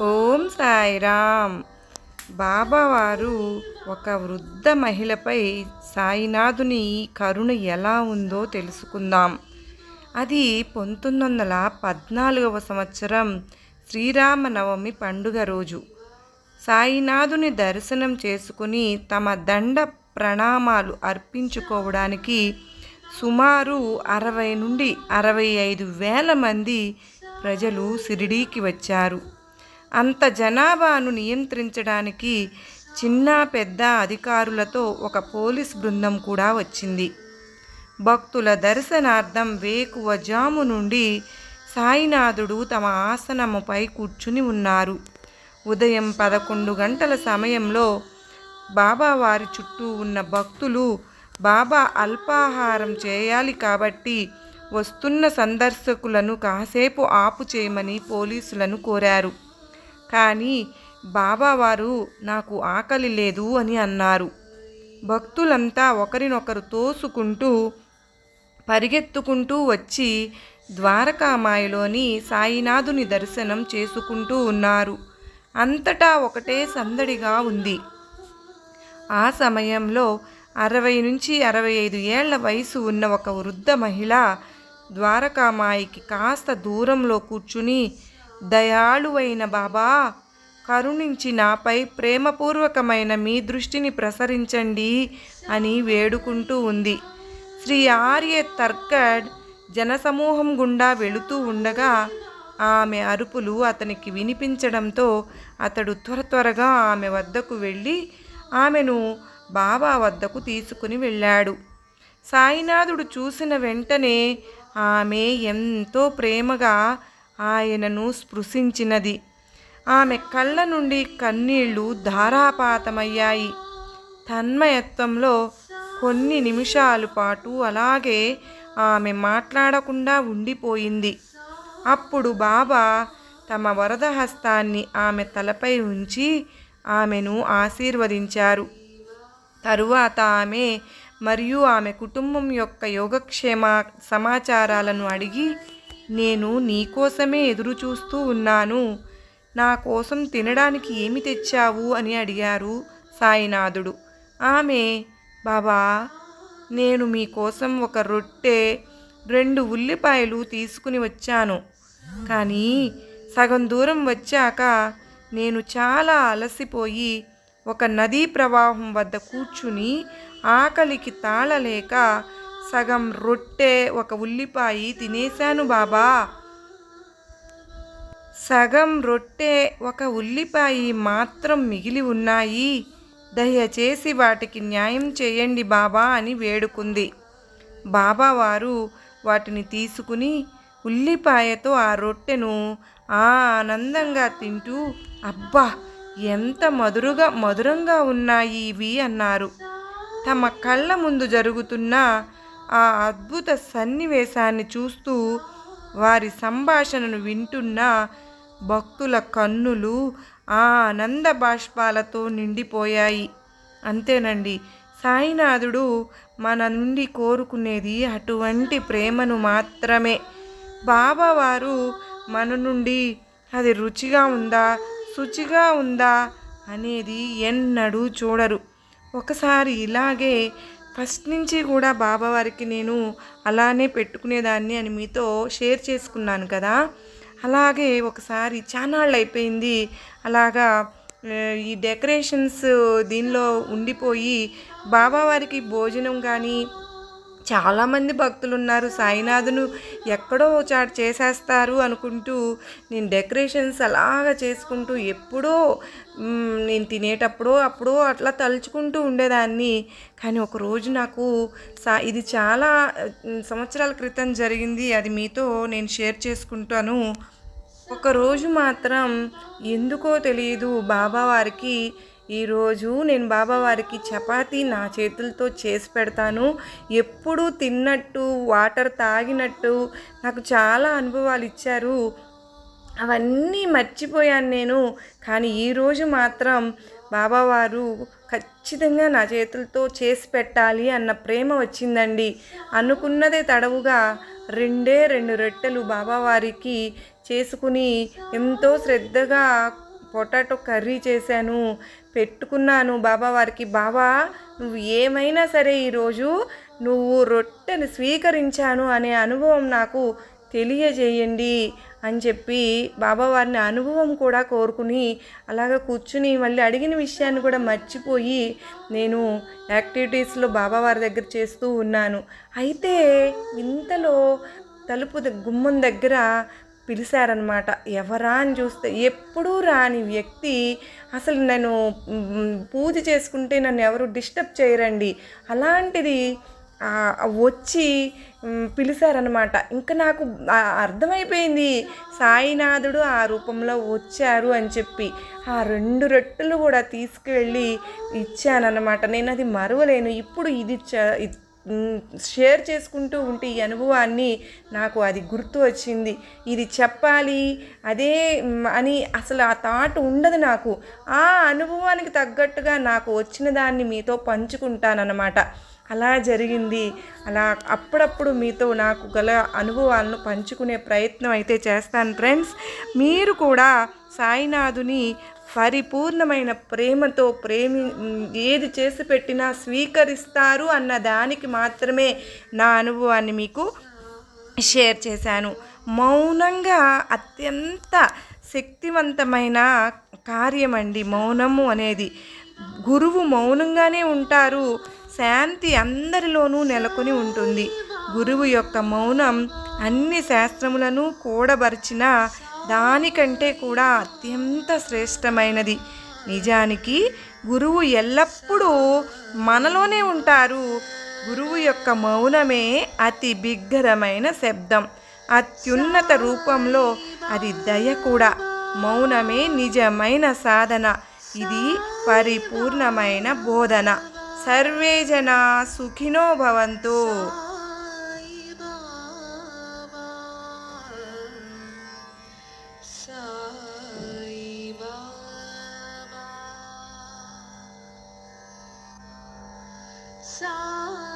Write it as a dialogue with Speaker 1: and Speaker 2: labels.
Speaker 1: ఓం సాయిరామ్ బాబావారు ఒక వృద్ధ మహిళపై సాయినాథుని కరుణ ఎలా ఉందో తెలుసుకుందాం. అది పంతొమ్మిది వందల పద్నాలుగవ సంవత్సరం శ్రీరామనవమి పండుగ రోజు. సాయినాథుని దర్శనం చేసుకుని తమ దండ ప్రణామాలు అర్పించుకోవడానికి సుమారు అరవై నుండి అరవై ఐదు వేల మంది ప్రజలు షిరిడీకి వచ్చారు. అంత జనాభాను నియంత్రించడానికి చిన్న పెద్ద అధికారులతో ఒక పోలీస్ బృందం కూడా వచ్చింది. భక్తుల దర్శనార్థం వేకువ జాము నుండి సాయినాథుడు తమ ఆసనముపై కూర్చుని ఉన్నారు. ఉదయం పదకొండు గంటల సమయంలో బాబా వారి చుట్టూ ఉన్న భక్తులు బాబా అల్పాహారం చేయాలి కాబట్టి వస్తున్న సందర్శకులను కాసేపు ఆపు చేయమని పోలీసులను కోరారు. కానీ బాబావారు నాకు ఆకలి లేదు అని అన్నారు. భక్తులంతా ఒకరినొకరు తోసుకుంటూ పరిగెత్తుకుంటూ వచ్చి ద్వారకామాయలోని సాయినాథుని దర్శనం చేసుకుంటూ ఉన్నారు. అంతటా ఒకటే సందడిగా ఉంది. ఆ సమయంలో అరవై నుంచి అరవై ఐదు ఏళ్ళ వయసు ఉన్న ఒక వృద్ధ మహిళ ద్వారకామాయికి కాస్త దూరంలో కూర్చుని దయాళువైన బాబా కరుణించి నాపై ప్రేమపూర్వకమైన మీ దృష్టిని ప్రసరించండి అని వేడుకుంటూ ఉంది. శ్రీ ఆర్య తర్కడ్ జనసమూహం గుండా వెళుతూ ఉండగా ఆమె అరుపులు అతనికి వినిపించడంతో అతడు త్వర త్వరగా ఆమె వద్దకు వెళ్ళి ఆమెను బాబా వద్దకు తీసుకుని వెళ్ళాడు. సాయినాథుడు చూసిన వెంటనే ఆమె ఎంతో ప్రేమగా ఆయనను స్పృశించినది. ఆమె కళ్ళ నుండి కన్నీళ్ళు ధారాపాతమయ్యాయి. తన్మయత్వంలో కొన్ని నిమిషాల పాటు అలాగే ఆమె మాట్లాడకుండా ఉండిపోయింది. అప్పుడు బాబా తమ వరద హస్తాన్ని ఆమె తలపై ఉంచి ఆమెను ఆశీర్వదించారు. తరువాత ఆమె మరియు ఆమె కుటుంబం యొక్క యోగక్షేమ సమాచారాలను అడిగి నేను నీకోసమే ఎదురు చూస్తూ ఉన్నాను. నా కోసం తినడానికి ఏమి తెచ్చావు? అని అడిగారు సాయినాథుడు. ఆమె బాబా నేను మీకోసం ఒక రొట్టె రెండు ఉల్లిపాయలు తీసుకుని వచ్చాను. కానీ సగం దూరం వచ్చాక నేను చాలా అలసిపోయి ఒక నదీ ప్రవాహం వద్ద కూర్చుని ఆకలికి తాళలేక సగం రొట్టె ఒక ఉల్లిపాయ తినేశాను బాబా. సగం రొట్టె ఒక ఉల్లిపాయ మాత్రం మిగిలి ఉన్నాయి. దయచేసి వాటికి న్యాయం చేయండి బాబా అని వేడుకుంది. బాబా వారు వాటిని తీసుకుని ఉల్లిపాయతో ఆ రొట్టెను ఆనందంగా తింటూ అబ్బా ఎంత మధురుగా మధురంగా ఉన్నాయి ఇవి అన్నారు. తమ కళ్ళ ముందు జరుగుతున్న ఆ అద్భుత సన్నివేశాన్ని చూస్తూ వారి సంభాషణను వింటున్న భక్తుల కన్నులు ఆ ఆనంద బాష్పాలతో నిండిపోయాయి. అంతేనండి సాయినాథుడు మన నుండి కోరుకునేది అటువంటి ప్రేమను మాత్రమే. బాబావారు మన నుండి అది రుచిగా ఉందా శుచిగా ఉందా అనేది ఎన్నడూ చూడరు. ఒకసారి ఇలాగే ఫస్ట్ నుంచి కూడా బాబావారికి నేను అలానే పెట్టుకునేదాన్ని అని మీతో షేర్ చేసుకున్నాను కదా. అలాగే ఒకసారి చానాళ్ళు అయిపోయింది అలాగా ఈ డెకరేషన్స్ దీనిలో ఉండిపోయి బాబావారికి భోజనం కానీ చాలామంది భక్తులు ఉన్నారు సాయినాథును ఎక్కడో చాటు చేసేస్తారు అనుకుంటూ నేను డెకరేషన్స్ అలాగా చేసుకుంటూ ఎప్పుడో నేను తినేటప్పుడో అప్పుడో అట్లా తలుచుకుంటూ ఉండేదాన్ని. కానీ ఒక రోజు నాకు సా ఇది చాలా సంవత్సరాల క్రితం జరిగింది. అది మీతో నేను షేర్ చేసుకుంటాను. ఒకరోజు మాత్రం ఎందుకో తెలియదు. బాబావారికి ఈరోజు నేను బాబావారికి చపాతీ నా చేతులతో చేసి పెడతాను. ఎప్పుడూ తిన్నట్టు వాటర్ తాగినట్టు నాకు చాలా అనుభవాలు ఇచ్చారు. అవన్నీ మర్చిపోయాను నేను. కానీ ఈరోజు మాత్రం బాబావారు ఖచ్చితంగా నా చేతులతో చేసి పెట్టాలి అన్న ప్రేమ వచ్చిందండి. అనుకున్నదే తడవుగా రెండే రెండు రొట్టెలు బాబావారికి చేసుకుని ఎంతో శ్రద్ధగా పొటాటో కర్రీ చేశాను. పెట్టుకున్నాను బాబా వారికి. బాబా నువ్వు ఏమైనా సరే ఈరోజు నువ్వు రొట్టెను స్వీకరించాను అనే అనుభవం నాకు తెలియజేయండి అని చెప్పి బాబావారిని అనుభవం కూడా కోరుకుని అలాగ కూర్చుని మళ్ళీ అడిగిన విషయాన్ని కూడా మర్చిపోయి నేను యాక్టివిటీస్లో బాబావారి దగ్గర చేస్తూ ఉన్నాను. అయితే ఇంతలో తలుపు ద- గుమ్మం దగ్గర పిలిచారనమాట ఎవరా అని చూస్తే ఎప్పుడూ రాని వ్యక్తి అసలు నేను పూజ చేసుకుంటే నన్ను ఎవరు డిస్టర్బ్ చేయరండి. అలాంటిది వచ్చి పిలిచారనమాట ఇంకా నాకు అర్థమైపోయింది. సాయినాథుడు ఆ రూపంలో వచ్చారు అని చెప్పి ఆ రెండు రొట్టెలు కూడా తీసుకువెళ్ళి ఇచ్చానన్నమాట. నేను అది మరవలేను. ఇప్పుడు ఇది చ- ఇది షేర్ చేసుకుంటూ ఉంటే ఈ అనుభవాన్ని నాకు అది గుర్తు వచ్చింది. ఇది చెప్పాలి అదే అని అసలు ఆ థాట్ ఉండదు నాకు. ఆ అనుభవానికి తగ్గట్టుగా నాకు వచ్చిన దాన్ని మీతో పంచుకుంటానన్నమాట. అలా జరిగింది. అలా అప్పుడప్పుడు మీతో నాకు గల అనుభవాలను పంచుకునే ప్రయత్నం అయితే చేస్తాను. ఫ్రెండ్స్ మీరు కూడా సాయినాథుని పరిపూర్ణమైన ప్రేమతో ప్రేమి ఏది చేసి పెట్టినా స్వీకరిస్తారు అన్న దానికి మాత్రమే నా అనుభవాన్ని మీకు షేర్ చేశాను. మౌనంగా అత్యంత శక్తివంతమైన కార్యమండి మౌనము అనేది. గురువు మౌనంగానే ఉంటారు. శాంతి అందరిలోనూ నెలకొని ఉంటుంది. గురువు యొక్క మౌనం అన్ని శాస్త్రములను కూడబరిచిన దానికంటే కూడా అత్యంత శ్రేష్టమైనది. నిజానికి గురువు ఎల్లప్పుడూ మనలోనే ఉంటారు. గురువు యొక్క మౌనమే అతి బిగ్గరమైన శబ్దం. అత్యున్నత రూపంలో అది దయ కూడా. మౌనమే నిజమైన సాధన. ఇది పరిపూర్ణమైన బోధన. సర్వే జనా సుఖినో భవంతు.
Speaker 2: song.